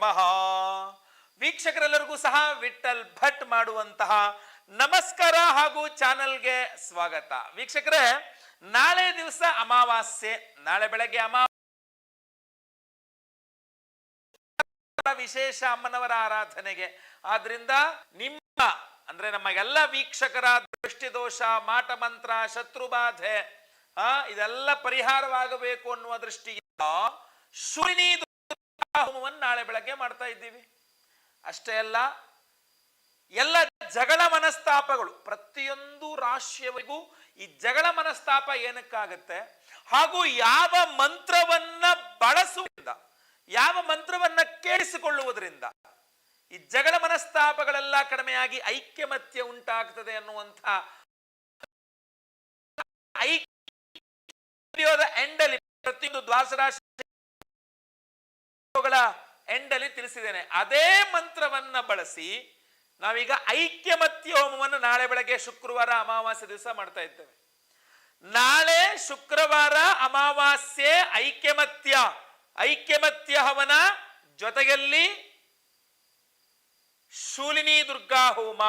ನಮಃ ವೀಕ್ಷಕರೆಲ್ಲರಿಗೂ ಸಹ ವಿಠಲ್ ಭಟ್ ಮಾಡುವಂತಹ ನಮಸ್ಕಾರ ಹಾಗೂ ಚಾನಲ್ಗೆ ಸ್ವಾಗತ. ವೀಕ್ಷಕರೇ, ನಾಳೆ ದಿವಸ ಅಮಾವಾಸ್ಯೆ. ನಾಳೆ ಬೆಳಗ್ಗೆ ಅಮಾವಾಸ್ಯೆ. ವಿಶೇಷ ಅಮ್ಮನವರ ಆರಾಧನೆಗೆ. ಆದ್ರಿಂದ ನಿಮ್ಮ, ಅಂದ್ರೆ ನಮ್ಮ ಎಲ್ಲ ವೀಕ್ಷಕರ ಮಂತ್ರ, ಶತ್ರುಬಾಧೆ, ಆ, ಇದೆಲ್ಲ ಪರಿಹಾರವಾಗಬೇಕು ಅನ್ನುವ ದೃಷ್ಟಿಯಿಂದ ಶೂಲಿನಿ ಹೋಮವನ್ನು ನಾಳೆ ಬೆಳಗ್ಗೆ ಮಾಡ್ತಾ ಇದ್ದೀವಿ. ಅಷ್ಟೇ ಅಲ್ಲ, ಎಲ್ಲ ಜಗಳ ಮನಸ್ತಾಪಗಳು, ಪ್ರತಿಯೊಂದು ರಾಶಿಯವರಿಗೂ ಈ ಜಗಳ ಮನಸ್ತಾಪ ಏನಕ್ಕಾಗತ್ತೆ? ಹಾಗೂ ಯಾವ ಮಂತ್ರವನ್ನ ಬಳಸುವುದರಿಂದ, ಯಾವ ಮಂತ್ರವನ್ನ ಕೇಳಿಸಿಕೊಳ್ಳುವುದರಿಂದ ಈ ಜಗಳ ಮನಸ್ತಾಪಗಳೆಲ್ಲ ಕಡಿಮೆಯಾಗಿ ಐಕ್ಯಮತ್ಯ ಉಂಟಾಗ್ತದೆ ಅನ್ನುವಂಥ ಪ್ರತಿಯೊಂದು ದ್ವಾದಶ ರಾಶಿ ಗಳ ಎಂಡಲ್ಲಿ ತಿಳಿಸಿದ್ದೇನೆ. ಅದೇ ಮಂತ್ರವನ್ನ ಬಳಸಿ ನಾವೀಗ ಐಕ್ಯಮತ್ಯ ಹೋಮವನ್ನು ನಾಳೆ ಬೆಳಗ್ಗೆ ಶುಕ್ರವಾರ ಅಮಾವಾಸ್ಯೆ ದಿವಸ ಮಾಡ್ತಾ ಇದ್ದೇವೆ. ನಾಳೆ ಶುಕ್ರವಾರ ಅಮಾವಾಸ್ಯೆ ಐಕ್ಯಮತ್ಯ ಐಕ್ಯಮತ್ಯ ಹವನ ಜೊತೆಯಲ್ಲಿ ಶೂಲಿನಿ ದುರ್ಗಾ ಹೋಮ.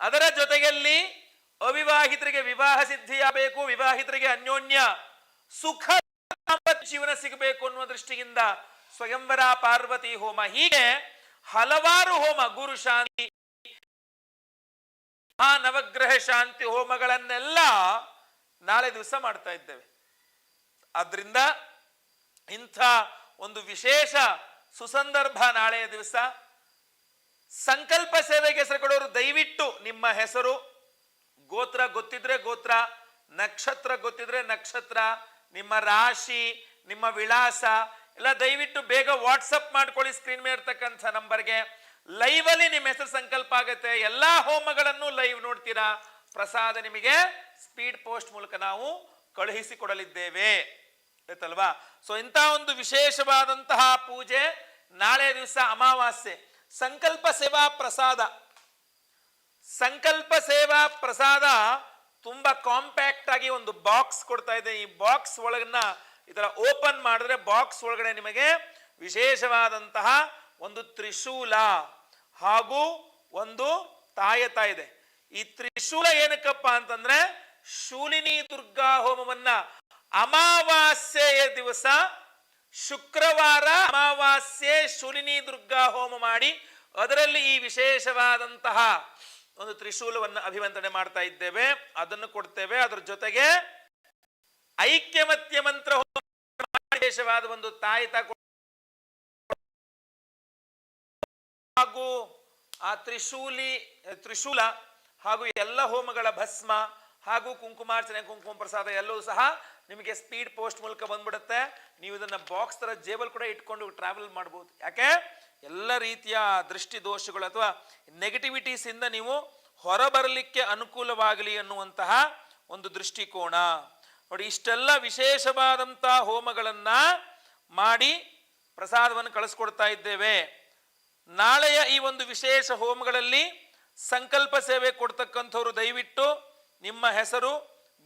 ಅದರ ಜೊತೆಯಲ್ಲಿ ಅವಿವಾಹಿತರಿಗೆ ವಿವಾಹ ಸಿದ್ಧಿಯಾಗಬೇಕು, ವಿವಾಹಿತರಿಗೆ ಅನ್ಯೋನ್ಯ ಸುಖ ಜೀವನ ಸಿಗಬೇಕು ಅನ್ನುವ ದೃಷ್ಟಿಯಿಂದ ಸ್ವಯಂವರ ಪಾರ್ವತಿ ಹೋಮ ಹೀಗೆ ಹಲವಾರು ಹೋಮ, ಗುರು ಶಾಂತಿ ಆ ನವಗ್ರಹ ಶಾಂತಿ ಹೋಮಗಳನ್ನೆಲ್ಲ ನಾಳೆ ದಿವಸ ಮಾಡ್ತಾ ಇದ್ದೇವೆ. ಆದ್ರಿಂದ ಇಂಥ ಒಂದು ವಿಶೇಷ ಸುಸಂದರ್ಭ ನಾಳೆಯ ದಿವಸ. ಸಂಕಲ್ಪ ಸೇವೆಗೆ ಹೆಸರು ಕೊಡೋರು ದಯವಿಟ್ಟು ನಿಮ್ಮ ಹೆಸರು. ಗೋತ್ರ ಗೊತ್ತಿದ್ರೆ ಗೋತ್ರ, ನಕ್ಷತ್ರ ಗೊತ್ತಿದ್ರೆ ನಕ್ಷತ್ರ, ನಿಮ್ಮ ರಾಶಿ, ನಿಮ್ಮ ವಿಳಾಸ ಎಲ್ಲ ದಯವಿಟ್ಟು ಬೇಗ ವಾಟ್ಸಪ್ ಮಾಡ್ಕೊಳ್ಳಿ ಸ್ಕ್ರೀನ್ ಮೇಲೆ ಇರ್ತಕ್ಕಂಥ ನಂಬರ್ಗೆ. ಲೈವ್ ಅಲ್ಲಿ ನಿಮ್ಮ ಹೆಸರು ಸಂಕಲ್ಪ ಆಗುತ್ತೆ. ಎಲ್ಲ ಹೋಮಗಳನ್ನು ಲೈವ್ ನೋಡ್ತೀರಾ? ಪ್ರಸಾದ ನಿಮಗೆ ಸ್ಪೀಡ್ ಪೋಸ್ಟ್ ಮೂಲಕ ನಾವು ಕಳುಹಿಸಿಕೊಡಲಿದ್ದೇವೆ. ಆಯ್ತಲ್ವಾ? ಸೊ ಇಂಥ ಒಂದು ವಿಶೇಷವಾದಂತಹ ಪೂಜೆ ನಾಳೆ ದಿವಸ ಅಮಾವಾಸ್ಯೆ. ಸಂಕಲ್ಪ ಸೇವಾ ಪ್ರಸಾದ. ಸಂಕಲ್ಪ ಸೇವಾ ಪ್ರಸಾದ ತುಂಬಾ ಕಾಂಪ್ಯಾಕ್ಟ್ ಆಗಿ ಒಂದು ಬಾಕ್ಸ್ ಕೊಡ್ತಾ ಇದೆ. ಈ ಬಾಕ್ಸ್ ಒಳಗನ್ನ ಇದರ ಓಪನ್ ಮಾಡಿದ್ರೆ ಬಾಕ್ಸ್ ಒಳಗಡೆ ನಿಮಗೆ ವಿಶೇಷವಾದಂತಹ ಒಂದು ತ್ರಿಶೂಲ ಹಾಗೂ ಒಂದು ತಾಯತ ಇದೆ. ಈ ತ್ರಿಶೂಲ ಏನಕ್ಕಪ್ಪ ಅಂತಂದ್ರೆ ಶೂಲಿನಿ ದುರ್ಗಾ ಹೋಮವನ್ನ ಅಮಾವಾಸ್ಯೆಯ ದಿವಸ ಶುಕ್ರವಾರ ಅಮಾವಾಸ್ಯೆ ಶೂಲಿನಿ ದುರ್ಗಾ ಹೋಮ ಮಾಡಿ ಅದರಲ್ಲಿ ಈ ವಿಶೇಷವಾದಂತಹ ಒಂದು ತ್ರಿಶೂಲವನ್ನು ಅಭಿವಂದನೆ ಮಾಡ್ತಾ ಇದ್ದೇವೆ. ಅದನ್ನು ಕೊಡ್ತೇವೆ. ಅದರ ಜೊತೆಗೆ ಐಕ್ಯಮತ್ಯ ಮಂತ್ರ ವಿಶೇಷವಾದ ಒಂದು ತಾಯಿತ ಹಾಗೂ ಆ ತ್ರಿಶೂಲಿ, ತ್ರಿಶೂಲ ಹಾಗೂ ಎಲ್ಲ ಹೋಮಗಳ ಭಸ್ಮ ಹಾಗೂ ಕುಂಕುಮಾರ್ಚನೆ ಕುಂಕುಮ ಪ್ರಸಾದ ಎಲ್ಲವೂ ಸಹ ನಿಮಗೆ ಸ್ಪೀಡ್ ಪೋಸ್ಟ್ ಮೂಲಕ ಬಂದ್ಬಿಡುತ್ತೆ. ನೀವು ಇದನ್ನ ಬಾಕ್ಸ್ ತರ ಜೇಬಲ್ ಕೂಡ ಇಟ್ಕೊಂಡು ಟ್ರಾವೆಲ್ ಮಾಡ್ಬೋದು. ಯಾಕೆ? ಎಲ್ಲ ರೀತಿಯ ದೃಷ್ಟಿ ದೋಷಗಳು ಅಥವಾ ನೆಗೆಟಿವಿಟೀಸಿಂದ ನೀವು ಹೊರಬರಲಿಕ್ಕೆ ಅನುಕೂಲವಾಗಲಿ ಅನ್ನುವಂತಹ ಒಂದು ದೃಷ್ಟಿಕೋನ. ನೋಡಿ, ಇಷ್ಟೆಲ್ಲ ವಿಶೇಷವಾದಂಥ ಹೋಮಗಳನ್ನ ಮಾಡಿ ಪ್ರಸಾದವನ್ನು ಕಳಿಸ್ಕೊಡ್ತಾ ಇದ್ದೇವೆ. ನಾಳೆಯ ಈ ಒಂದು ವಿಶೇಷ ಹೋಮಗಳಲ್ಲಿ ಸಂಕಲ್ಪ ಸೇವೆ ಕೊಡ್ತಕ್ಕಂಥವ್ರು ದಯವಿಟ್ಟು ನಿಮ್ಮ ಹೆಸರು,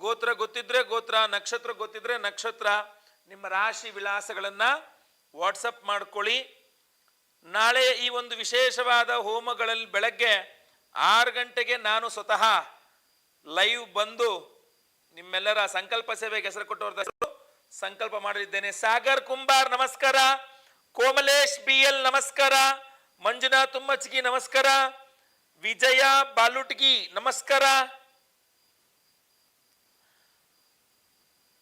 ಗೋತ್ರ ಗೊತ್ತಿದ್ರೆ ಗೋತ್ರ, ನಕ್ಷತ್ರ ಗೊತ್ತಿದ್ರೆ ನಕ್ಷತ್ರ, ನಿಮ್ಮ ರಾಶಿ ವಿಳಾಸಗಳನ್ನ ವಾಟ್ಸಪ್ ಮಾಡ್ಕೊಳ್ಳಿ. ನಾಳೆ ಈ ಒಂದು ವಿಶೇಷವಾದ ಹೋಮಗಳಲ್ಲಿ ಬೆಳಗ್ಗೆ ಆರು ಗಂಟೆಗೆ ನಾನು ಸ್ವತಃ ಲೈವ್ ಬಂದು ನಿಮ್ಮೆಲ್ಲರ ಸಂಕಲ್ಪ ಸೇವೆಗೆ ಹೆಸರು ಕೊಟ್ಟವ್ರ ಹೆಸರು ಸಂಕಲ್ಪ ಮಾಡಲಿದ್ದೇನೆ. ಸಾಗರ್ ಕುಂಬಾರ್, ನಮಸ್ಕಾರ. ಕೋಮಲೇಶ್ ಬಿ ಎಲ್, ನಮಸ್ಕಾರ. ಮಂಜುನಾ ತುಮ್ಮಚ್ಗಿ ನಮಸ್ಕಾರ. ವಿಜಯ ಬಾಲುಟ್ಗಿ, ನಮಸ್ಕಾರ.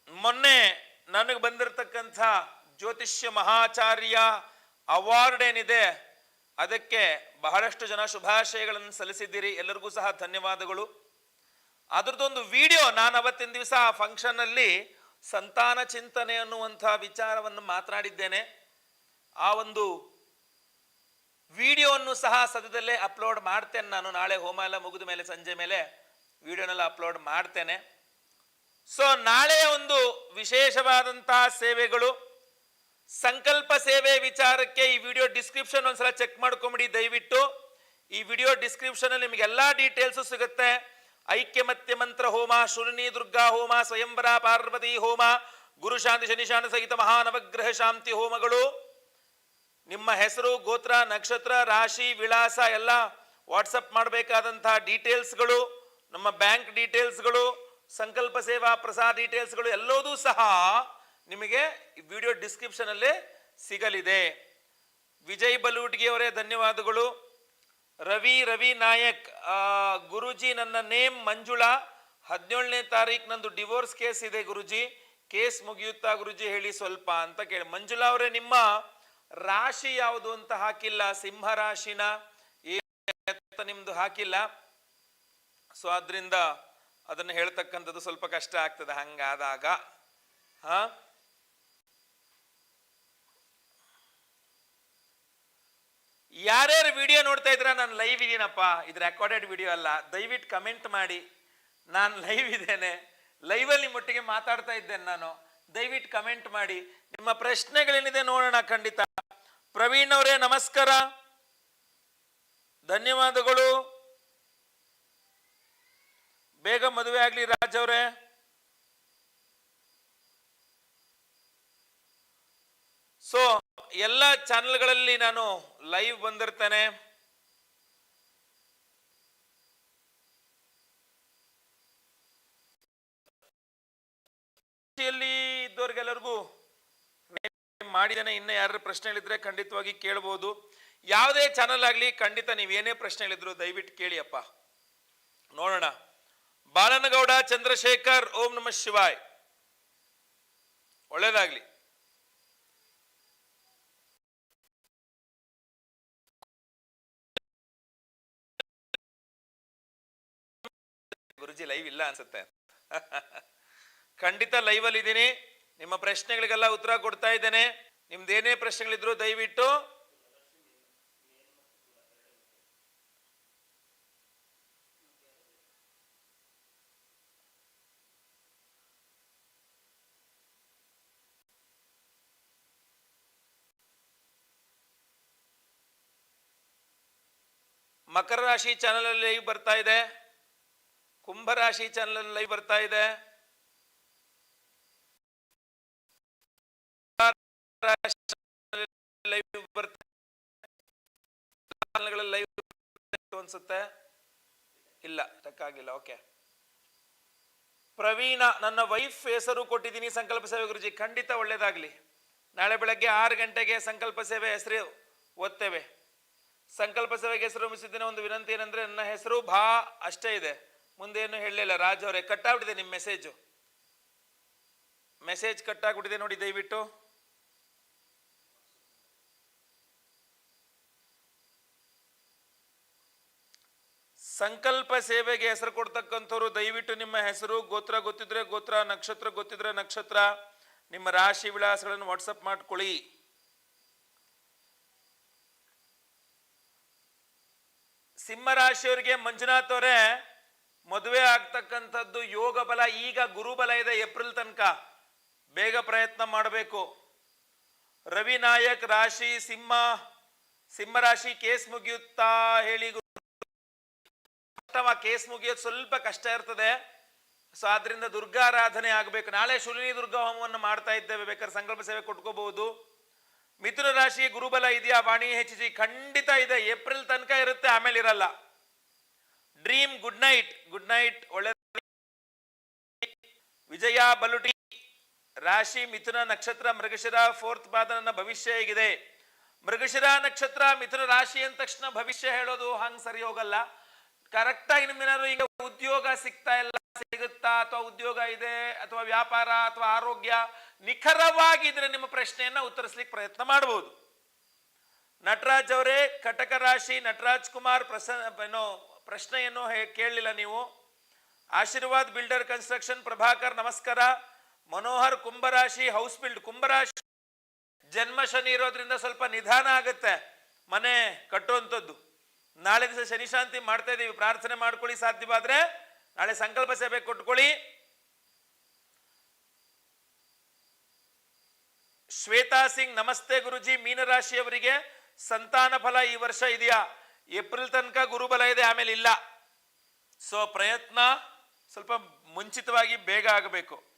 ಮೊನ್ನೆ ನನಗೆ ಬಂದಿರತಕ್ಕಂಥ ಜ್ಯೋತಿಷ್ಯ ಮಹಾಚಾರ್ಯ ಅವಾರ್ಡ್ ಏನಿದೆ, ಅದಕ್ಕೆ ಬಹಳಷ್ಟು ಜನ ಶುಭಾಶಯಗಳನ್ನು ಸಲ್ಲಿಸಿದ್ದೀರಿ. ಎಲ್ಲರಿಗೂ ಸಹ ಧನ್ಯವಾದಗಳು. ಅದ್ರದ್ದೊಂದು ವಿಡಿಯೋ ನಾನು ಅವತ್ತಿನ ದಿವಸ ಆ ಫಂಕ್ಷನ್ ಅಲ್ಲಿ ಸಂತಾನ ಚಿಂತನೆ ಅನ್ನುವಂಥ ವಿಚಾರವನ್ನು ಮಾತನಾಡಿದ್ದೇನೆ. ಆ ಒಂದು ವಿಡಿಯೋವನ್ನು ಸಹ ಸದ್ಯದಲ್ಲೇ ಅಪ್ಲೋಡ್ ಮಾಡ್ತೇನೆ ನಾನು. ನಾಳೆ ಹೋಮ ಎಲ್ಲ ಮುಗಿದ ಮೇಲೆ ಸಂಜೆ ಮೇಲೆ ವಿಡಿಯೋನೆಲ್ಲ ಅಪ್ಲೋಡ್ ಮಾಡ್ತೇನೆ. ಸೊ ನಾಳೆಯ ಒಂದು ವಿಶೇಷವಾದಂತಹ ಸೇವೆಗಳು. ಸಂಕಲ್ಪ ಸೇವೆ ವಿಚಾರಕ್ಕೆ ಈ ವಿಡಿಯೋ ಡಿಸ್ಕ್ರಿಪ್ಷನ್ ಒಂದ್ಸಲ ಚೆಕ್ ಮಾಡ್ಕೊಂಬಿಡಿ ದಯವಿಟ್ಟು. ಈ ವಿಡಿಯೋ ಡಿಸ್ಕ್ರಿಪ್ಷನ್ ಅಲ್ಲಿ ನಿಮಗೆ ಎಲ್ಲಾ ಡೀಟೇಲ್ಸ್ ಸಿಗುತ್ತೆ. ಐಕ್ಯಮತ್ಯ ಮಂತ್ರ ಹೋಮ, ಶೂಲಿನಿ, ದುರ್ಗಾ ಹೋಮ, ಸ್ವಯಂವರ, ಪಾರ್ವತಿ ಹೋಮ, ಗುರು ಶಾಂತಿ ಶನಿಶಾನ ಸಹಿತ ಮಹಾನವಗ್ರಹ ಶಾಂತಿ ಹೋಮಗಳು. ನಿಮ್ಮ ಹೆಸರು, ಗೋತ್ರ, ನಕ್ಷತ್ರ, ರಾಶಿ, ವಿಳಾಸ ಎಲ್ಲ ವಾಟ್ಸಪ್ ಮಾಡಬೇಕಾದಂತಹ ಡೀಟೇಲ್ಸ್ಗಳು, ನಮ್ಮ ಬ್ಯಾಂಕ್ ಡೀಟೇಲ್ಸ್ಗಳು, ಸಂಕಲ್ಪ ಸೇವಾ ಪ್ರಸಾದ ಡೀಟೇಲ್ಸ್ಗಳು ಎಲ್ಲದೂ ಸಹ ನಿಮಗೆ ವಿಡಿಯೋ ಡಿಸ್ಕ್ರಿಪ್ಷನ್ ಅಲ್ಲೇ ಸಿಗಲಿದೆ. ವಿಜಯ್ ಬಲೂಟ್ಗೆ ಅವರೇ ಧನ್ಯವಾದಗಳು. ರವಿ ರವಿ ನಾಯಕ್ ಗುರುಜಿ ನನ್ನ ನೇಮ್ ಮಂಜುಳಾ. ಹದಿನೇಳನೇ ತಾರೀಕು ನಂದು ಡಿವೋರ್ಸ್ ಕೇಸ್ ಇದೆ ಗುರುಜಿ. ಕೇಸ್ ಮುಗಿಯುತ್ತಾ ಗುರುಜಿ ಹೇಳಿ ಸ್ವಲ್ಪ ಅಂತ ಕೇಳಿ. ಮಂಜುಳಾ ಅವರೇ, ನಿಮ್ಮ ರಾಶಿ ಯಾವುದು ಅಂತ ಹಾಕಿಲ್ಲ? ಸಿಂಹ ರಾಶಿನ? ನಿಮ್ದು ಹಾಕಿಲ್ಲ? ಸೊ, ಆದ್ರಿಂದ ಅದನ್ನು ಹೇಳ್ತಕ್ಕಂಥದ್ದು ಸ್ವಲ್ಪ ಕಷ್ಟ ಆಗ್ತದೆ. ಹಂಗಾದಾಗ, ಹಾ? ಯಾರ್ಯಾರು ವಿಡಿಯೋ ನೋಡ್ತಾ ಇದ್ರ ನಾನು ಲೈವ್ ಇದೀನಪ್ಪ. ಇದು ರೆಕಾರ್ಡೆಡ್ ವಿಡಿಯೋ ಅಲ್ಲ. ದಯವಿಟ್ಟು ಕಮೆಂಟ್ ಮಾಡಿ. ನಾನು ಲೈವ್ ಇದ್ದೇನೆ. ಲೈವಲ್ಲಿ ಮುಟ್ಟಿಗೆ ಮಾತಾಡ್ತಾ ಇದ್ದೇನೆ ನಾನು. ದಯವಿಟ್ಟು ಕಮೆಂಟ್ ಮಾಡಿ. ನಿಮ್ಮ ಪ್ರಶ್ನೆಗಳೇನಿದೆ ನೋಡೋಣ ಖಂಡಿತ. ಪ್ರವೀಣ್ ಅವರೇ, ನಮಸ್ಕಾರ. ಧನ್ಯವಾದಗಳು. ಬೇಗ ಮದುವೆ ಆಗ್ಲಿ ರಾಜ್ ಅವರೇ. ಸೊ ಎಲ್ಲ ಚಾನೆಲ್ಗಳಲ್ಲಿ ನಾನು ಲೈವ್ ಬಂದಿರ್ತೇನೆ. ಇದ್ದವ್ರಿಗೆಲ್ಲರಿಗೂ ಮಾಡಿದ್ದೇನೆ. ಇನ್ನ ಯಾರ ಪ್ರಶ್ನೆಗಳಿದ್ರೆ ಖಂಡಿತವಾಗಿ ಕೇಳಬಹುದು ಯಾವುದೇ ಚಾನಲ್ ಆಗಲಿ ಖಂಡಿತ ನೀವೇನೇ ಪ್ರಶ್ನೆಗಳಿದ್ರು ದಯವಿಟ್ಟು ಕೇಳಿ ಅಪ್ಪ. ನೋಡೋಣ. ಬಾಲನಗೌಡ ಚಂದ್ರಶೇಖರ್, ಓಂ ನಮ ಶಿವಾಯ್. ಒಳ್ಳೇದಾಗ್ಲಿ. ಗುರುಜಿ ಲೈವ್ ಇಲ್ಲ ಅನ್ಸುತ್ತೆ. ಖಂಡಿತ ಲೈವ್ ಅಲ್ಲಿ ಇದ್ದೀನಿ. ನಿಮ್ಮ ಪ್ರಶ್ನೆಗಳಿಗೆಲ್ಲ ಉತ್ತರ ಕೊಡ್ತಾ ಇದ್ದೇನೆ. ನಿಮ್ದೇನೇ ಪ್ರಶ್ನೆಗಳಿದ್ರು ದಯವಿಟ್ಟು. ಮಕರ ರಾಶಿ ಚಾನಲ್ ಅಲ್ಲಿ ಲೈವ್ ಬರ್ತಾ ಇದೆ. ಕುಂಭ ರಾಶಿ ಚಾನಲ್ ಲೈವ್ ಬರ್ತಾ ಇದೆ. ಅನ್ಸುತ್ತೆ ಇಲ್ಲ ಟಕ್ ಆಗಿಲ್ಲ ಓಕೆ ಪ್ರವೀಣ, ನನ್ನ ವೈಫ್ ಹೆಸರು ಕೊಟ್ಟಿದ್ದೀನಿ, ಸಂಕಲ್ಪ ಸೇವೆ ಗುರುಜಿ. ಖಂಡಿತ ಒಳ್ಳೇದಾಗ್ಲಿ. ನಾಳೆ ಬೆಳಗ್ಗೆ ಆರು ಗಂಟೆಗೆ ಸಂಕಲ್ಪ ಸೇವೆ ಹೆಸರು ಓದ್ತೇವೆ. ಸಂಕಲ್ಪ ಸೇವೆಗೆ ಹೆಸರು ಮುಗಿಸಿದ್ದೇನೆ ಒಂದು ವಿನಂತಿ ಏನಂದ್ರೆ, ನನ್ನ ಹೆಸರು ಭಾ ಅಷ್ಟೇ ಇದೆ. ಮುಂದೆ ಏನು ಹೇಳಲಿಲ್ಲ. ರಾಜ್ ಅವರೇ, ಕಟ್ಟಾಗ್ಬಿಟ್ಟಿದೆ ನಿಮ್ಮ ಮೆಸೇಜು ಮೆಸೇಜ್ ಕಟ್ಟಾಗ್ಬಿಟ್ಟಿದೆ ನೋಡಿ ದಯವಿಟ್ಟು. ಸಂಕಲ್ಪ ಸೇವೆಗೆ ಹೆಸರು ಕೊಡ್ತಕ್ಕಂಥವ್ರು, ದಯವಿಟ್ಟು ನಿಮ್ಮ ಹೆಸರು, ಗೋತ್ರ ಗೊತ್ತಿದ್ರೆ ಗೋತ್ರ, ನಕ್ಷತ್ರ ಗೊತ್ತಿದ್ರೆ ನಕ್ಷತ್ರ, ನಿಮ್ಮ ರಾಶಿ ವಿಳಾಸಗಳನ್ನು ವಾಟ್ಸಪ್ ಮಾಡ್ಕೊಳ್ಳಿ. ಸಿಂಹ ರಾಶಿಯವರಿಗೆ ಮಂಜುನಾಥ್ ಅವರೇ ಮದುವೆ ಆಗ್ತಕ್ಕಂಥದ್ದು ಯೋಗ ಬಲ, ಈಗ ಗುರುಬಲ ಇದೆ ಏಪ್ರಿಲ್ ತನಕ. ಬೇಗ ಪ್ರಯತ್ನ ಮಾಡಬೇಕು. ರವಿ ನಾಯಕ್ ರಾಶಿ ಸಿಂಹ ಸಿಂಹ ರಾಶಿ ಕೇಸ್ ಮುಗಿಯುತ್ತಾ ಹೇಳಿ. ಕೇಸ್ ಮುಗಿಯೋದು ಸ್ವಲ್ಪ ಕಷ್ಟ ಇರ್ತದೆ. ಸೊ ಆದ್ರಿಂದ ದುರ್ಗಾರಾಧನೆ ಆಗಬೇಕು. ನಾಳೆ ಶುಲಿನಿ ದುರ್ಗಾ ಹೋಮವನ್ನು ಮಾಡ್ತಾ ಇದ್ದೇವೆ. ಬೇಕಾದ್ರೆ ಸಂಕಲ್ಪ ಸೇವೆ ಕೊಟ್ಕೋಬಹುದು. ಮಿಥುನ ರಾಶಿ ಗುರುಬಲ ಇದೆಯಾ? ವಾಣಿ ಹೆಚ್ಚಿಸಿ ಖಂಡಿತ ಇದೆ. ಏಪ್ರಿಲ್ ತನಕ ಇರುತ್ತೆ ಆಮೇಲೆ ಇರಲ್ಲ dream good night good night ಒಳ್ಳೆ ವಿಜಯ ಬಲುಟಿ ರಾಶಿ ಮಿಥುನ ನಕ್ಷತ್ರ ಮೃಗಶಿರ ಫೋರ್ತ್ ಪಾದ ಭವಿಷ್ಯ ಹೇಗಿದೆ ಮೃಗಶಿರ ನಕ್ಷತ್ರ ಮಿಥುನ ರಾಶಿ ಅಂದ ತಕ್ಷಣ ಭವಿಷ್ಯ ಹೇಳೋದು ಹಂಗ್ ಸರಿ ಹೋಗಲ್ಲ ಕರೆಕ್ಟ್ ಆಗಿ ನಿಮ್ಗೇನಾದ್ರು ಈಗ ಉದ್ಯೋಗ ಸಿಗ್ತಾ ಇಲ್ಲ, ಸಿಗುತ್ತಾ, ಅಥವಾ ಉದ್ಯೋಗ ಇದೆ, ಅಥವಾ ವ್ಯಾಪಾರ, ಅಥವಾ ಆರೋಗ್ಯ, ನಿಖರವಾಗಿದ್ರೆ ನಿಮ್ಮ ಪ್ರಶ್ನೆಯನ್ನ ಉತ್ತರಿಸ್ಲಿಕ್ಕೆ ಪ್ರಯತ್ನ ಮಾಡಬಹುದು ನಟರಾಜ್ ಅವರೇ, ಕಟಕ ರಾಶಿ ನಟರಾಜ್ ಕುಮಾರ್ ಪ್ರಸನ್ನ ಏನೋ ಪ್ರಶ್ನೆಯನ್ನು ಕೇಳಲಿಲ್ಲ ನೀವು. ಆಶೀರ್ವಾದ್ ಬಿಲ್ಡರ್ ಕನ್ಸ್ಟ್ರಕ್ಷನ್, ಪ್ರಭಾಕರ್ ನಮಸ್ಕಾರ. ಮನೋಹರ್ ಕುಂಭರಾಶಿ, ಹೌಸ್ ಬಿಲ್ಡ್ ಕುಂಭರಾಶಿ. ಜನ್ಮ ಶನಿ ಇರೋದ್ರಿಂದ ಸ್ವಲ್ಪ ನಿಧಾನ ಆಗುತ್ತೆ. ಮನೆ ಕಟ್ಟುವಂಥದ್ದು. ನಾಳೆ ದಿವಸ ಶನಿ ಶಾಂತಿ ಮಾಡ್ತಾ ಇದೀವಿ. ಪ್ರಾರ್ಥನೆ ಮಾಡ್ಕೊಳ್ಳಿ, ಸಾಧ್ಯವಾದ್ರೆ ನಾಳೆ ಸಂಕಲ್ಪ ಸಭೆ ಕೊಟ್ಕೊಳ್ಳಿ. ಶ್ವೇತಾ ಸಿಂಗ್, ನಮಸ್ತೆ ಗುರುಜಿ. ಮೀನರಾಶಿಯವರಿಗೆ ಸಂತಾನ ಫಲ ಈ ವರ್ಷ ಇದೆಯಾ? ಏಪ್ರಿಲ್ ತನಕ ಗುರುಬಲ ಇದೆ, ಆಮೇಲೆ ಇಲ್ಲ. ಸೊ ಪ್ರಯತ್ನ ಸ್ವಲ್ಪ ಮುಂಚಿತವಾಗಿ ಬೇಗ ಆಗಬೇಕು.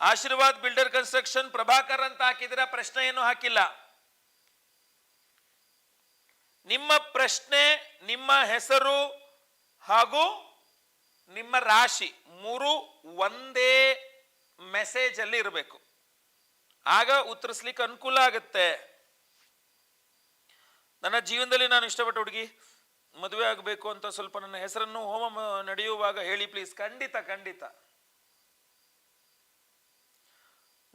ಆಶೀರ್ವಾದ್ ಬಿಲ್ಡರ್ ಕನ್ಸ್ಟ್ರಕ್ಷನ್ ಪ್ರಭಾಕರ್ ಅಂತ ಹಾಕಿದ್ರೆ ಪ್ರಶ್ನೆ ಏನು ಹಾಕಿಲ್ಲ. ನಿಮ್ಮ ಪ್ರಶ್ನೆ, ನಿಮ್ಮ ಹೆಸರು ಹಾಗೂ ನಿಮ್ಮ ರಾಶಿ ಮೂರು ಒಂದೇ ಮೆಸೇಜ್ ಅಲ್ಲಿ ಇರಬೇಕು. ಆಗ ಉತ್ತರಿಸ್ಲಿಕ್ಕೆ ಅನುಕೂಲ ಆಗುತ್ತೆ. ನನ್ನ ಜೀವನದಲ್ಲಿ ನಾನು ಇಷ್ಟಪಟ್ಟ ಹುಡುಗಿ, ಮದುವೆ ಆಗಬೇಕು ಅಂತ ಸ್ವಲ್ಪ ನನ್ನ ಹೆಸರನ್ನು ಹೋಮ ನಡೆಯುವಾಗ ಹೇಳಿ ಪ್ಲೀಸ್ ಖಂಡಿತ ಖಂಡಿತ.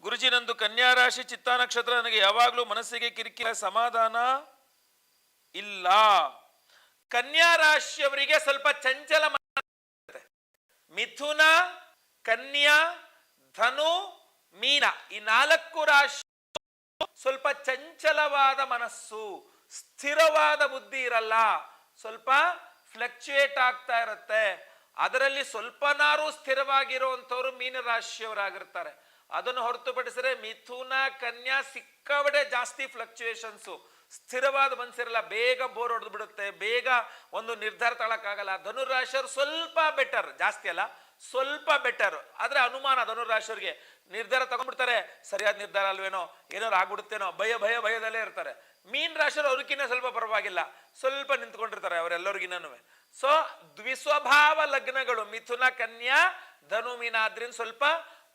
ಗುರುಜಿ, ನಂದು ಕನ್ಯಾ ರಾಶಿ ಚಿತ್ತಾ ನಕ್ಷತ್ರ ನನಗೆ ಯಾವಾಗಲೂ ಮನಸ್ಸಿಗೆ ಕಿರಿಕಿರಿ, ಸಮಾಧಾನ ಇಲ್ಲ. ಕನ್ಯಾ ರಾಶಿಯವರಿಗೆ ಸ್ವಲ್ಪ ಚಂಚಲ ಮಿಥುನ, ಕನ್ಯಾ, ಧನು, ಮೀನ ಈ ನಾಲ್ಕು ರಾಶಿ ಸ್ವಲ್ಪ ಚಂಚಲವಾದ ಮನಸ್ಸು. ಸ್ಥಿರವಾದ ಬುದ್ಧಿ ಇರಲ್ಲ. ಸ್ವಲ್ಪ ಫ್ಲಕ್ಚುಯೇಟ್ ಆಗ್ತಾ ಇರುತ್ತೆ. ಅದರಲ್ಲಿ ಸ್ವಲ್ಪನಾರು ಸ್ಥಿರವಾಗಿರುವಂಥವ್ರು ಮೀನರಾಶಿಯವರಾಗಿರ್ತಾರೆ. ಅದನ್ನು ಹೊರತುಪಡಿಸಿದ್ರೆ ಮಿಥುನ ಕನ್ಯಾ ಸಿಕ್ಕವಡೆ ಜಾಸ್ತಿ ಫ್ಲಕ್ಚುಯೇಷನ್ಸು ಸ್ಥಿರವಾದ ಮನಸ್ಸಿರಲ್ಲ. ಬೇಗ ಬೋರ್ ಹೊಡೆದು ಬಿಡುತ್ತೆ. ಬೇಗ ಒಂದು ನಿರ್ಧಾರ ತಗೊಳಕ್ಕಾಗಲ್ಲ. ಧನುರಾಶಿಯವರು ಸ್ವಲ್ಪ ಬೆಟರ್ ಜಾಸ್ತಿ ಅಲ್ಲ. ಸ್ವಲ್ಪ ಬೆಟರ್ ಆದರೆ ಅನುಮಾನ ಧನುರಾಶಿಯವ್ರಿಗೆ. ನಿರ್ಧಾರ ತಗೊಂಡ್ಬಿಡ್ತಾರೆ. ಸರಿಯಾದ ನಿರ್ಧಾರ ಅಲ್ವೇನೋ? ಏನಾರು ಆಗ್ಬಿಡುತ್ತೇನೋ ಭಯ ಭಯ, ಭಯದಲ್ಲೇ ಇರ್ತಾರೆ. ಮೀನ್ ರಾಶಿಯವರು ಅವ್ರಿಗಿನ್ನ ಸ್ವಲ್ಪ ಪರವಾಗಿಲ್ಲ. ಸ್ವಲ್ಪ ನಿಂತ್ಕೊಂಡಿರ್ತಾರೆ ಅವರೆಲ್ಲರಿಗಿನ್ನೂ ಸೊ ದ್ವಿಸ್ವಭಾವ ಲಗ್ನಗಳು, ಮಿಥುನ ಕನ್ಯಾ, ಧನು ಮೀನ ಆದ್ರಿಂದ ಸ್ವಲ್ಪ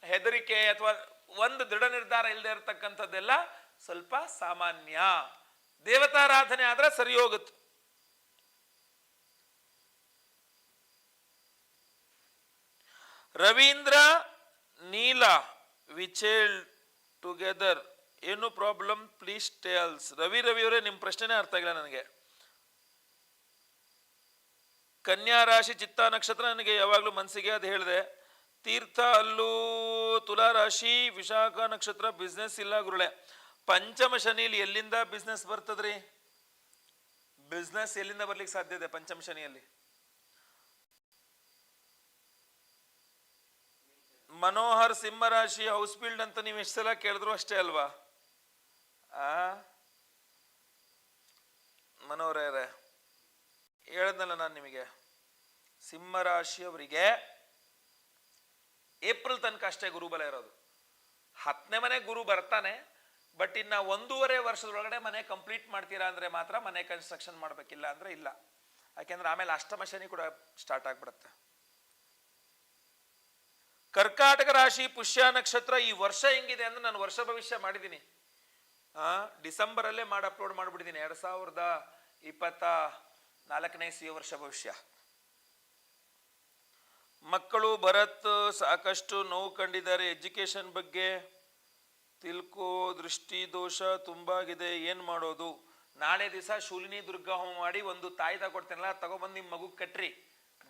ಹೆದರಿಕೆ ಅಥವಾ ಒಂದು ದೃಢ ನಿರ್ಧಾರ ಇಲ್ಲದೆ ಇರತಕ್ಕಂಥದ್ದೆಲ್ಲ ಸ್ವಲ್ಪ ಸಾಮಾನ್ಯ. ದೇವತಾರಾಧನೆ ಆದ್ರೆ ಸರಿ ಹೋಗುತ್ತೆ. ರವೀಂದ್ರ, ನೀಲ, ವಿಚೇಲ್, ಟುಗೆದರ್ ಏನು problem please tells Ravi Ravi ಅವರೇ ನಿಮ್ಮ ಪ್ರಶ್ನೆನೇ ಅರ್ಥ ಆಗಿಲ್ಲ ನನಗೆ. ಕನ್ಯಾ ರಾಶಿ ಚಿತ್ತ ನಕ್ಷತ್ರ ನನಗೆ ಯಾವಾಗಲೂ ಮನಸ್ಸಿಗೆ ಅದು ಹೇಳಿದೆ. ತೀರ್ಥ ಅಲ್ಲೂ ತುಲಾ ರಾಶಿ, ವಿಶಾಖ ನಕ್ಷತ್ರ ಬಿಸ್ನೆಸ್ ಇಲ್ಲ ಗುರುಳೆ. ಪಂಚಮ ಶನಿಲಿ ಎಲ್ಲಿಂದ ಬಿಸ್ನೆಸ್ ಬರ್ತದ್ರಿ? ಬಿಸ್ನೆಸ್ ಎಲ್ಲಿಂದ ಬರ್ಲಿಕ್ಕೆ ಸಾಧ್ಯ ಇದೆ ಪಂಚಮ ಶನಿಯಲ್ಲಿ? ಮನೋಹರ್ ಸಿಂಹರಾಶಿ ಹೌಸ್ ಬಿಲ್ಡ್ ಅಂತ ನೀವು ಎಷ್ಟು ಸಲ ಕೇಳಿದ್ರು ಅಷ್ಟೇ ಅಲ್ವಾ? ಆ ಮನೋರೇರೆ ಹೇಳದಲ್ಲ ನಾನು ನಿಮಗೆ? ಸಿಂಹರಾಶಿಯವರಿಗೆ ಏಪ್ರಿಲ್ ತನಕ ಅಷ್ಟೇ ಗುರುಬಲ ಇರೋದು. ಹತ್ತನೇ ಮನೆ ಗುರು ಬರ್ತಾನೆ, ಬಟ್ ಇನ್ನ ಒಂದೂವರೆ ವರ್ಷದೊಳಗಡೆ ಮನೆ ಕಂಪ್ಲೀಟ್ ಮಾಡ್ತೀರಾ ಅಂದ್ರೆ ಮಾತ್ರ ಮನೆ ಕನ್ಸ್ಟ್ರಕ್ಷನ್ ಮಾಡ್ಬೇಕಿಲ್ಲ ಅಂದ್ರೆ ಇಲ್ಲ. ಯಾಕೆಂದ್ರೆ ಆಮೇಲೆ ಅಷ್ಟಮ ಶನಿ ಕೂಡ ಸ್ಟಾರ್ಟ್ ಆಗಿಬಿಡುತ್ತೆ. ಕರ್ಕಾಟಕ ರಾಶಿ, ಪುಷ್ಯ ನಕ್ಷತ್ರ ಈ ವರ್ಷ ಹೆಂಗಿದೆ ಅಂದ್ರೆ ನಾನು ವರ್ಷ ಭವಿಷ್ಯ ಮಾಡಿದ್ದೀನಿ ಆ ಡಿಸೆಂಬರ್ ಅಲ್ಲೇ ಮಾಡಿ ಅಪ್ಲೋಡ್ ಮಾಡಿಬಿಟ್ಟಿದ್ದೀನಿ ಎರಡು ಸಾವಿರದ ಇಪ್ಪತ್ತ ನಾಲ್ಕನೇ ಸಿ ವರ್ಷ ಭವಿಷ್ಯ. ಮಕ್ಕಳು ಭರತ್ ಸಾಕಷ್ಟು ನೋವು ಕಂಡಿದ್ದಾರೆ. ಎಜುಕೇಷನ್ ಬಗ್ಗೆ ತಿಳ್ಕೋ, ದೃಷ್ಟಿ ದೋಷ ತುಂಬಾಗಿದೆ. ಏನು ಮಾಡೋದು? ನಾಳೆ ದಿವಸ ಶೂಲಿನಿ ದುರ್ಗಾ ಹೋಮ ಮಾಡಿ ಒಂದು ತಾಯಿತ ಕೊಡ್ತೇನಲ್ಲ ತಗೊಬಂದು ನಿಮ್ಮ ಮಗು ಕಟ್ಟ್ರಿ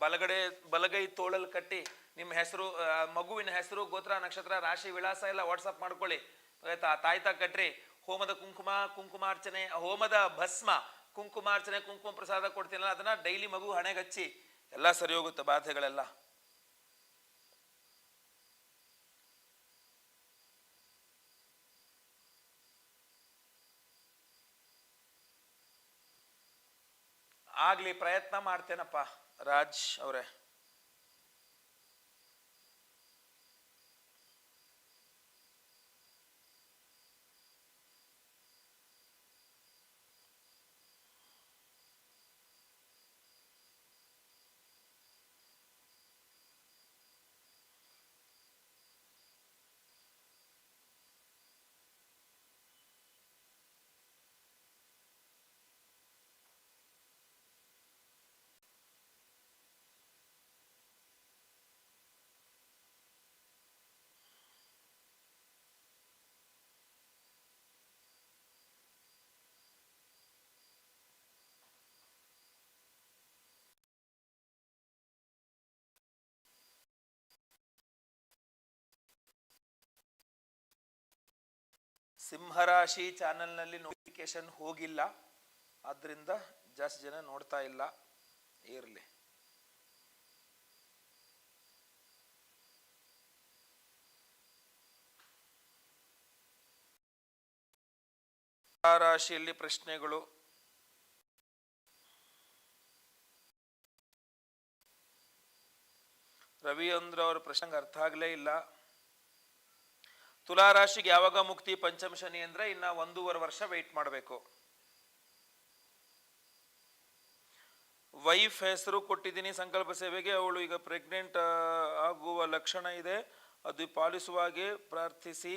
ಬಲಗಡೆ, ಬಲಗೈ ತೋಳಲ್ಲಿ ಕಟ್ಟಿ. ನಿಮ್ಮ ಹೆಸರು ಮಗುವಿನ ಹೆಸರು ಗೋತ್ರ, ನಕ್ಷತ್ರ, ರಾಶಿ, ವಿಳಾಸ ಎಲ್ಲ ವಾಟ್ಸಪ್ ಮಾಡ್ಕೊಳ್ಳಿ. ಆಯ್ತಾ? ತಾಯ್ತಾ ಕಟ್ರಿ. ಹೋಮದ ಕುಂಕುಮ, ಕುಂಕುಮಾರ್ಚನೆ, ಹೋಮದ ಭಸ್ಮ, ಕುಂಕುಮಾರ್ಚನೆ, ಕುಂಕುಮ ಪ್ರಸಾದ ಕೊಡ್ತೀನಲ್ಲ, ಅದನ್ನ ಡೈಲಿ ಮಗು ಹಣೆಗಚ್ಚಿ ಎಲ್ಲ ಸರಿ ಹೋಗುತ್ತೆ ಬಾಧೆಗಳೆಲ್ಲ. ಆಗ್ಲಿ ಪ್ರಯತ್ನ ಮಾಡ್ತೇನಪ್ಪ ರಾಜ್ ಅವರೇ. ಸಿಂಹರಾಶಿ ಚಾನೆಲ್ನಲ್ಲಿ ನೋಟಿಫಿಕೇಶನ್ ಹೋಗಿಲ್ಲ. ಆದ್ರಿಂದ ಜಾಸ್ತಿ ಜನ ನೋಡ್ತಾ ಇಲ್ಲ. ಇರಲಿ. ರಾಶಿಯಲ್ಲಿ ಪ್ರಶ್ನೆಗಳು. ರವಿ ಅವರ ಅವ್ರ ಪ್ರಶ್ನೆಗೆ ಅರ್ಥ ಆಗ್ಲೇ ಇಲ್ಲ. ತುಲಾ ರಾಶಿಗೆ ಯಾವಾಗ ಮುಕ್ತಿ ಪಂಚಮ ಶನಿ ಅಂದ್ರೆ ಇನ್ನ ಒಂದೂವರೆ ವರ್ಷ ವೆಯ್ಟ್ ಮಾಡಬೇಕು. ವೈಫ್ ಹೆಸರು ಕೊಟ್ಟಿದ್ದೀನಿ ಸಂಕಲ್ಪ ಸೇವೆಗೆ, ಅವಳು ಈಗ ಪ್ರೆಗ್ನೆಂಟ್ ಆಗುವ ಲಕ್ಷಣ ಇದೆ. ಅದು ಪಾಲಿಸುವ ಹಾಗೆ ಪ್ರಾರ್ಥಿಸಿ.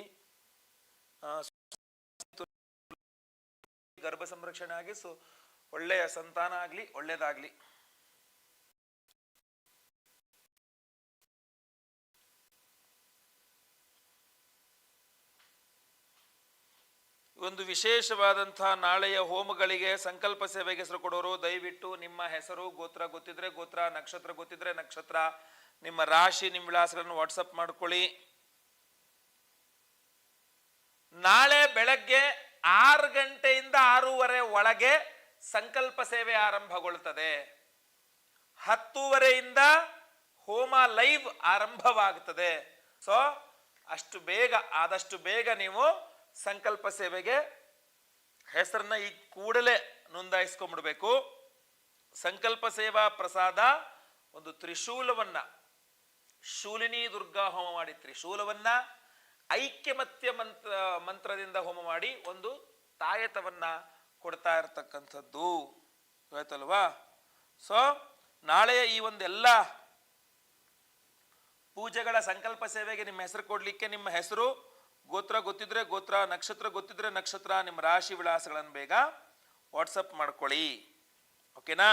ಗರ್ಭ ಸಂರಕ್ಷಣೆ ಆಗಿ, ಸೊ ಒಳ್ಳೆಯ ಸಂತಾನ ಆಗಲಿ, ಒಳ್ಳೇದಾಗ್ಲಿ. ಒಂದು ವಿಶೇಷವಾದಂಥ ನಾಳೆಯ ಹೋಮಗಳಿಗೆ ಸಂಕಲ್ಪ ಸೇವೆಗೆ ಹೆಸರು ಕೊಡೋರು, ದಯವಿಟ್ಟು ನಿಮ್ಮ ಹೆಸರು, ಗೋತ್ರ ಗೊತ್ತಿದ್ರೆ ಗೋತ್ರ, ನಕ್ಷತ್ರ ಗೊತ್ತಿದ್ರೆ ನಕ್ಷತ್ರ, ನಿಮ್ಮ ರಾಶಿ, ನಿಮ್ಮ ವಿಳಾಸಗಳನ್ನು ವಾಟ್ಸಪ್ ಮಾಡ್ಕೊಳ್ಳಿ. ನಾಳೆ ಬೆಳಗ್ಗೆ ಆರು ಗಂಟೆಯಿಂದ ಆರೂವರೆ ಒಳಗೆ ಸಂಕಲ್ಪ ಸೇವೆ ಆರಂಭಗೊಳ್ಳುತ್ತದೆ. ಹತ್ತೂವರೆಯಿಂದ ಹೋಮ ಲೈವ್ ಆರಂಭವಾಗುತ್ತದೆ ಸೊ ಅಷ್ಟು ಬೇಗ, ಆದಷ್ಟು ಬೇಗ ನೀವು ಸಂಕಲ್ಪ ಸೇವೆಗೆ ಹೆಸರನ್ನ ಈ ಕೂಡಲೇ ನೋಂದಾಯಿಸ್ಕೊಂಡ್ಬಿಡ್ಬೇಕು. ಸಂಕಲ್ಪ ಸೇವಾ ಪ್ರಸಾದ ಒಂದು ತ್ರಿಶೂಲವನ್ನ, ಶೂಲಿನಿ ದುರ್ಗಾ ಹೋಮ ಮಾಡಿ, ತ್ರಿಶೂಲವನ್ನ ಐಕ್ಯಮತ್ಯ ಮಂತ್ರ, ಮಂತ್ರದಿಂದ ಹೋಮ ಮಾಡಿ ಒಂದು ತಾಯತವನ್ನ ಕೊಡ್ತಾ ಇರತಕ್ಕಂಥದ್ದು. ಹೇಳ್ತಲ್ವಾ ಸೊ ನಾಳೆಯ ಈ ಒಂದೆಲ್ಲ ಪೂಜೆಗಳ ಸಂಕಲ್ಪ ಸೇವೆಗೆ ನಿಮ್ಮ ಹೆಸರು ಕೊಡಲಿಕ್ಕೆ ನಿಮ್ಮ ಹೆಸರು ಗೋತ್ರ ಗೊತ್ತಿದ್ರೆ ಗೋತ್ರ, ನಕ್ಷತ್ರ ಗೊತ್ತಿದ್ರೆ ನಕ್ಷತ್ರ, ನಿಮ್ಮ ರಾಶಿ ವಿಳಾಸಗಳನ್ನು ಬೇಗ ವಾಟ್ಸಪ್ ಮಾಡ್ಕೊಳ್ಳಿ. ಓಕೆನಾ?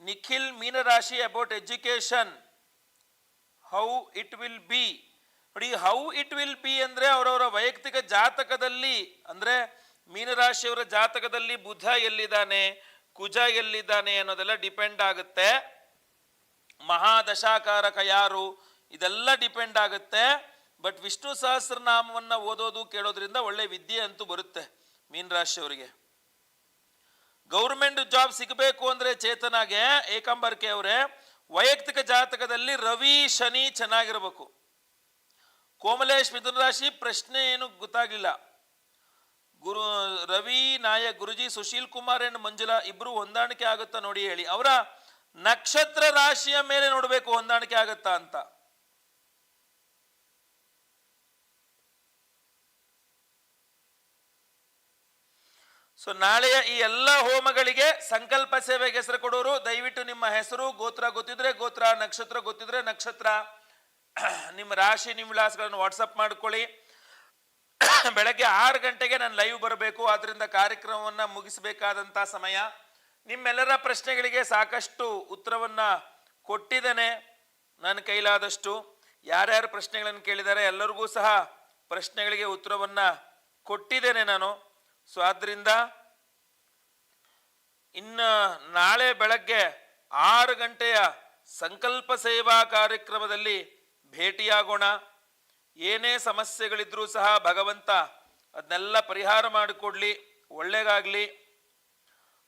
ನಿಖಿಲ್ ಮೀನರಾಶಿ about education how it will be ನೋಡಿ ಹೌ ಇಟ್ ವಿಲ್ ಬಿ ಅಂದ್ರೆ ಅವರವರ ವೈಯಕ್ತಿಕ ಜಾತಕದಲ್ಲಿ, ಅಂದ್ರೆ ಮೀನರಾಶಿಯವರ ಜಾತಕದಲ್ಲಿ ಬುಧ ಎಲ್ಲಿದ್ದಾನೆ, ಕುಜ ಎಲ್ಲಿದ್ದಾನೆ ಅನ್ನೋದೆಲ್ಲ ಡಿಪೆಂಡ್ ಆಗುತ್ತೆ. ಮಹಾದಶಾಕಾರಕ ಯಾರು? ಇದೆಲ್ಲ ಡಿಪೆಂಡ್ ಆಗುತ್ತೆ. ಬಟ್ ವಿಷ್ಣು ಸಹಸ್ರನಾಮವನ್ನು ಓದೋದು, ಕೇಳೋದ್ರಿಂದ ಒಳ್ಳೆ ವಿದ್ಯೆ ಅಂತೂ ಬರುತ್ತೆ ಮೀನರಾಶಿಯವರಿಗೆ ಗೌರ್ಮೆಂಟ್ ಜಾಬ್ ಸಿಗಬೇಕು ಅಂದ್ರೆ ಚೇತನಾಗೆ ಏಕಾಂಬರ್ಕೆ ಅವರೇ, ವೈಯಕ್ತಿಕ ಜಾತಕದಲ್ಲಿ ರವಿ, ಶನಿ ಚೆನ್ನಾಗಿರ್ಬೇಕು. ಕೋಮಲೇಶ್ ಮಿಥುನ ರಾಶಿ ಪ್ರಶ್ನೆ ಏನು ಗೊತ್ತಾಗ್ಲಿಲ್ಲ. ಗುರು, ರವಿ, ನಾಯಕ್, ಗುರುಜಿ, ಸುಶೀಲ್ ಕುಮಾರ್ ಅಂಡ್ ಮಂಜುಲಾ ಇಬ್ರು ಹೊಂದಾಣಿಕೆ ಆಗುತ್ತಾ ನೋಡಿ ಹೇಳಿ. ಅವರ ನಕ್ಷತ್ರ ರಾಶಿಯ ಮೇಲೆ ನೋಡಬೇಕು ಹೊಂದಾಣಿಕೆ ಆಗತ್ತಾ ಅಂತ. ಸೊ ನಾಳೆಯ ಈ ಎಲ್ಲ ಹೋಮಗಳಿಗೆ ಸಂಕಲ್ಪ ಸೇವೆಗೆ ಹೆಸರು ಕೊಡೋರು, ದಯವಿಟ್ಟು ನಿಮ್ಮ ಹೆಸರು, ಗೋತ್ರ ಗೊತ್ತಿದ್ರೆ ಗೋತ್ರ, ನಕ್ಷತ್ರ ಗೊತ್ತಿದ್ರೆ ನಕ್ಷತ್ರ. ನಿಮ್ಮ ರಾಶಿ, ನಿಮ್ಮ ವಿಳಾಸಗಳನ್ನು ವಾಟ್ಸಪ್ ಮಾಡ್ಕೊಳ್ಳಿ. ಬೆಳಗ್ಗೆ ಆರು ಗಂಟೆಗೆ ನಾನು ಲೈವ್ ಬರಬೇಕು. ಆದ್ರಿಂದ ಕಾರ್ಯಕ್ರಮವನ್ನು ಮುಗಿಸಬೇಕಾದಂತ ಸಮಯ. ನಿಮ್ಮೆಲ್ಲರ ಪ್ರಶ್ನೆಗಳಿಗೆ ಸಾಕಷ್ಟು ಉತ್ತರವನ್ನ ಕೊಟ್ಟಿದ್ದೇನೆ. ನನ್ನ ಕೈಲಾದಷ್ಟು ಯಾರ್ಯಾರು ಪ್ರಶ್ನೆಗಳನ್ನು ಕೇಳಿದ್ದಾರೆ ಎಲ್ಲರಿಗೂ ಸಹ ಪ್ರಶ್ನೆಗಳಿಗೆ ಉತ್ತರವನ್ನ ಕೊಟ್ಟಿದ್ದೇನೆ ನಾನು. ಸೊ ಆದ್ದರಿಂದ ಇನ್ನ ನಾಳೆ ಬೆಳಗ್ಗೆ ಆರು ಗಂಟೆಯ ಸಂಕಲ್ಪ ಸೇವಾ ಕಾರ್ಯಕ್ರಮದಲ್ಲಿ ಭೇಟಿಯಾಗೋಣ. ಏನೇ ಸಮಸ್ಯೆಗಳಿದ್ರೂ ಸಹ ಭಗವಂತ ಅದನ್ನೆಲ್ಲ ಪರಿಹಾರ ಮಾಡಿಕೊಡ್ಲಿ ಒಳ್ಳೇದಾಗ್ಲಿ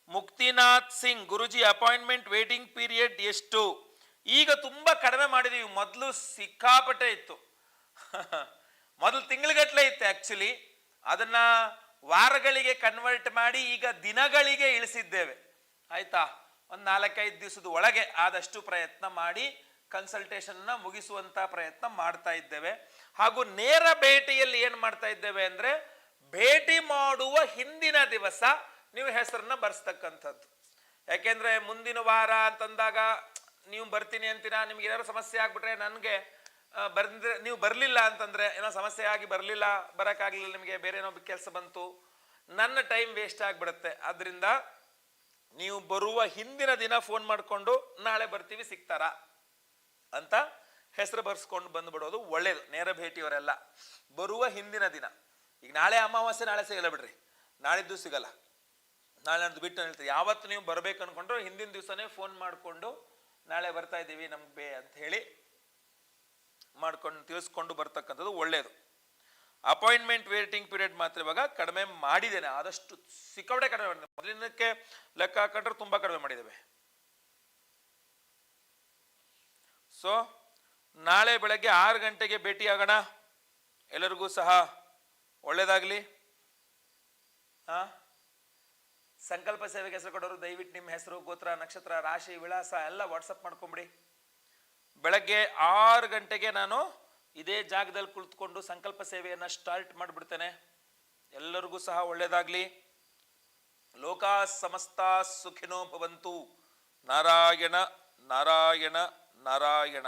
Muktinath Singh Guruji appointment waiting period ಎಷ್ಟು? ಈಗ ತುಂಬಾ ಕಡಿಮೆ ಮಾಡಿದೀವಿ. ಮೊದಲು ಸಿಕ್ಕಾಪಟ್ಟೆ ಇತ್ತು. ಮೊದಲು ತಿಂಗಳಗಟ್ಲೆ ಇತ್ತು ಆಕ್ಚುಲಿ ಅದನ್ನ ವಾರಗಳಿಗೆ ಕನ್ವರ್ಟ್ ಮಾಡಿ ಈಗ ದಿನಗಳಿಗೆ ಇಳಿಸಿದ್ದೇವೆ. ಆಯ್ತಾ? ಒಂದು ನಾಲ್ಕೈದು ದಿವಸದ ಒಳಗೆ ಆದಷ್ಟು ಪ್ರಯತ್ನ ಮಾಡಿ ಕನ್ಸಲ್ಟೇಷನ್ನ ಮುಗಿಸುವಂತ ಪ್ರಯತ್ನ ಮಾಡ್ತಾ ಇದ್ದೇವೆ. ಹಾಗೂ ನೇರ ಭೇಟಿಯಲ್ಲಿ ಏನು ಮಾಡ್ತಾ ಇದ್ದೇವೆ ಅಂದ್ರೆ ಭೇಟಿ ಮಾಡುವ ಹಿಂದಿನ ದಿವಸ ನೀವು ಹೆಸರನ್ನ ಬರ್ಸ್ತಕ್ಕಂಥದ್ದು. ಯಾಕೆಂದ್ರೆ ಮುಂದಿನ ವಾರ ಅಂತಂದಾಗ ನೀವು ಬರ್ತೀನಿ ಅಂತೀರಾ, ನಿಮ್ಗೆ ಏನಾದ್ರು ಸಮಸ್ಯೆ ಆಗ್ಬಿಟ್ರೆ ನನಗೆ ಬರ್ದ್ರೆ ನೀವು ಬರಲಿಲ್ಲ ಅಂತಂದ್ರೆ ಏನೋ ಸಮಸ್ಯೆ ಆಗಿ ಬರಲಿಲ್ಲ, ಬರೋಕ್ಕಾಗಲಿಲ್ಲ ನಿಮಗೆ, ಬೇರೆ ಏನೋ ಕೆಲಸ ಬಂತು, ನನ್ನ ಟೈಮ್ ವೇಸ್ಟ್ ಆಗಿಬಿಡುತ್ತೆ. ಆದ್ರಿಂದ ನೀವು ಬರುವ ಹಿಂದಿನ ದಿನ ಫೋನ್ ಮಾಡಿಕೊಂಡು ನಾಳೆ ಬರ್ತೀವಿ ಸಿಗ್ತಾರಾ ಅಂತ ಹೆಸರು ಬರ್ಸ್ಕೊಂಡು ಬಂದ್ಬಿಡೋದು ಒಳ್ಳೇದು, ನೇರ ಭೇಟಿಯವರೆಲ್ಲ. ಬರುವ ಹಿಂದಿನ ದಿನ. ಈಗ ನಾಳೆ ಅಮಾವಾಸ್ಯೆ, ನಾಳೆ ಸಿಗಲ್ಲ ಬಿಡ್ರಿ. ನಾಳಿದ್ದು ಸಿಗಲ್ಲ. ನಾಳೆ ಅದು ಬಿಟ್ಟು ಹೇಳ್ತೀವಿ ಯಾವತ್ತು ನೀವು ಬರಬೇಕು ಅನ್ಕೊಂಡ್ರು ಹಿಂದಿನ ದಿವಸನೇ ಫೋನ್ ಮಾಡಿಕೊಂಡು ನಾಳೆ ಬರ್ತಾ ಇದ್ದೀವಿ ನಮ್ಗೆ ಅಂತ ಹೇಳಿ ಮಾಡ್ಕೊಂಡು ತಿಳಿಸ್ಕೊಂಡು ಬರ್ತಕ್ಕಂಥದ್ದು ಒಳ್ಳೇದು. ಅಪಾಯಿಂಟ್ಮೆಂಟ್ ವೇಟಿಂಗ್ ಪೀರಿಯಡ್ ಮಾತ್ರ ಇವಾಗ ಕಡಿಮೆ ಮಾಡಿದ್ದೇನೆ. ಆದಷ್ಟು ಸಿಕ್ಕಾಪಟ್ಟೆ ಕಡಿಮೆ ಮಾಡಿದೆ ಮೊದಲಿನಕ್ಕೆ ಲೆಕ್ಕ ಹಾಕೊಂಡ್ರೆ ತುಂಬಾ ಕಡಿಮೆ ಮಾಡಿದ್ದೇವೆ. ಸೊ ನಾಳೆ ಬೆಳಗ್ಗೆ ಆರು ಗಂಟೆಗೆ ಭೇಟಿಯಾಗೋಣ. ಎಲ್ಲರಿಗೂ ಸಹ ಒಳ್ಳೆಯದಾಗಲಿ ಹಾ ಸಂಕಲ್ಪ ಸೇವೆಗೆ ಹೆಸರು ಕೊಡೋರು ದಯವಿಟ್ಟು ನಿಮ್ಮ ಹೆಸರು, ಗೋತ್ರ, ನಕ್ಷತ್ರ, ರಾಶಿ, ವಿಳಾಸ ಎಲ್ಲ ವಾಟ್ಸಪ್ ಮಾಡ್ಕೊಂಬಿಡಿ. ಬೆಳಗ್ಗೆ ಆರು ಗಂಟೆಗೆ ನಾನು ಇದೇ ಜಾಗದಲ್ಲಿ ಕುಳಿತುಕೊಂಡು ಸಂಕಲ್ಪ ಸೇವೆಯನ್ನು ಸ್ಟಾರ್ಟ್ ಮಾಡಿಬಿಡ್ತೇನೆ. ಎಲ್ಲರಿಗೂ ಸಹ ಒಳ್ಳೆಯದಾಗಲಿ ಲೋಕಾ ಸಮಸ್ತ ಸುಖಿನೋ ಭವಂತು. ನಾರಾಯಣ ನಾರಾಯಣ ನಾರಾಯಣ.